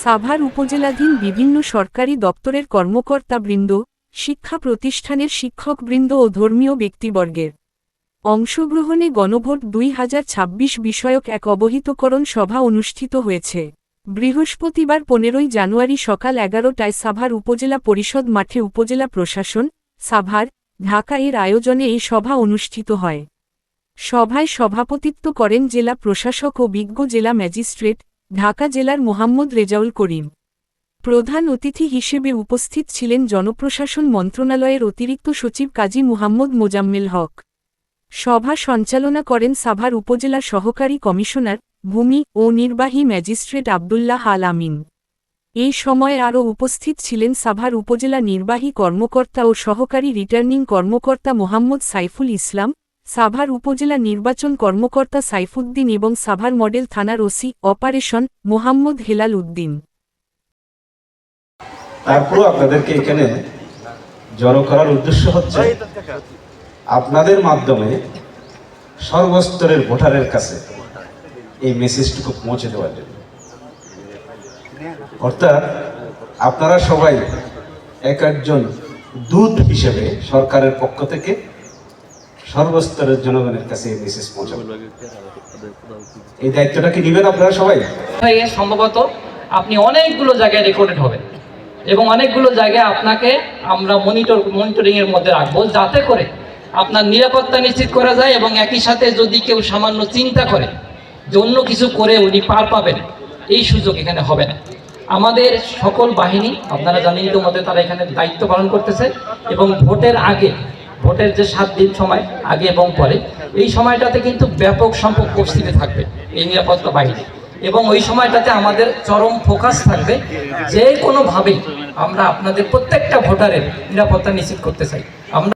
সাভার উপজেলাধীন বিভিন্ন সরকারি দপ্তরের কর্মকর্তাবৃন্দ, শিক্ষা প্রতিষ্ঠানের শিক্ষকবৃন্দ ও ধর্মীয় ব্যক্তিবর্গের অংশগ্রহণে গণভোট দুই হাজার ছাব্বিশ বিষয়ক এক অবহিতকরণ সভা অনুষ্ঠিত হয়েছে। বৃহস্পতিবার পনেরোই জানুয়ারি সকাল এগারোটায় সাভার উপজেলা পরিষদ মাঠে উপজেলা প্রশাসন, সাভার, ঢাকা এর আয়োজনে এই সভা অনুষ্ঠিত হয়। সভায় সভাপতিত্ব করেন জেলা প্রশাসক ও বিজ্ঞ জেলা ম্যাজিস্ট্রেট ঢাকা জেলার মোহাম্মদ রেজাউল করিম। প্রধান অতিথি হিসেবে উপস্থিত ছিলেন জনপ্রশাসন মন্ত্রণালয়ের অতিরিক্ত সচিব কাজী মুহাম্মদ মোজাম্মেল হক। সভা সঞ্চালনা করেন সাভার উপজেলা সহকারী কমিশনার, ভূমি ও নির্বাহী ম্যাজিস্ট্রেট আবদুল্লাহ আল আমিন। এই সময়ে আরও উপস্থিত ছিলেন সাভার উপজেলা নির্বাহী কর্মকর্তা ও সহকারী রিটার্নিং কর্মকর্তা মোহাম্মদ সাইফুল ইসলাম সাভার উপজেলা নির্বাচন কর্মকর্তা সাইফুদ্দিন এবং সাভার মডেল থানার ওসি অপারেশন মোহাম্মদ হেলাল উদ্দিন। তারপরেও আপনাদেরকে এখানে জড়ো করার উদ্দেশ্য হচ্ছে, আপনাদের মাধ্যমে সর্বস্তরের ভোটারের কাছে এই মেসেজটুকু পৌঁছে দেওয়ার জন্য। অর্থাৎ আপনারা সবাই এক একজন দূত হিসেবে সরকারের পক্ষ থেকে সর্বস্তরের জনগণের কাছে এই মেসেজ পৌঁছাবে। এই দায়িত্বটা কি নেবেন আপনারা সবাই? হয়ে সম্ভবত আপনি অনেকগুলো জায়গায় রেকর্ডেড হবেন এবং অনেকগুলো জায়গায় আপনাকে আমরা মনিটর মনিটরিং এর মধ্যে রাখব যাতে করে আপনার নিরাপত্তা নিশ্চিত করা যায় এবং একই সাথে যদি কেউ সামান্য চিন্তা করে যে অন্য কিছু করে উনি পার পাবেন এই সুযোগ এখানে হবে না। আমাদের সকল বাহিনী আপনারা জানেন ইতিমধ্যে তারা এখানে দায়িত্ব পালন করতেছে এবং ভোটের আগে ভোটের যে সাত দিন সময়, আগে এবং পরে, এই সময়টাতে কিন্তু ব্যাপক সংখ্যক উপস্থিতি থাকবে এই নিরাপত্তা বাহিনী। এবং ওই সময়টাতে আমাদের চরম ফোকাস থাকবে যে কোনোভাবেই আমরা আপনাদের প্রত্যেকটা ভোটারের নিরাপত্তা নিশ্চিত করতে চাই। আমরা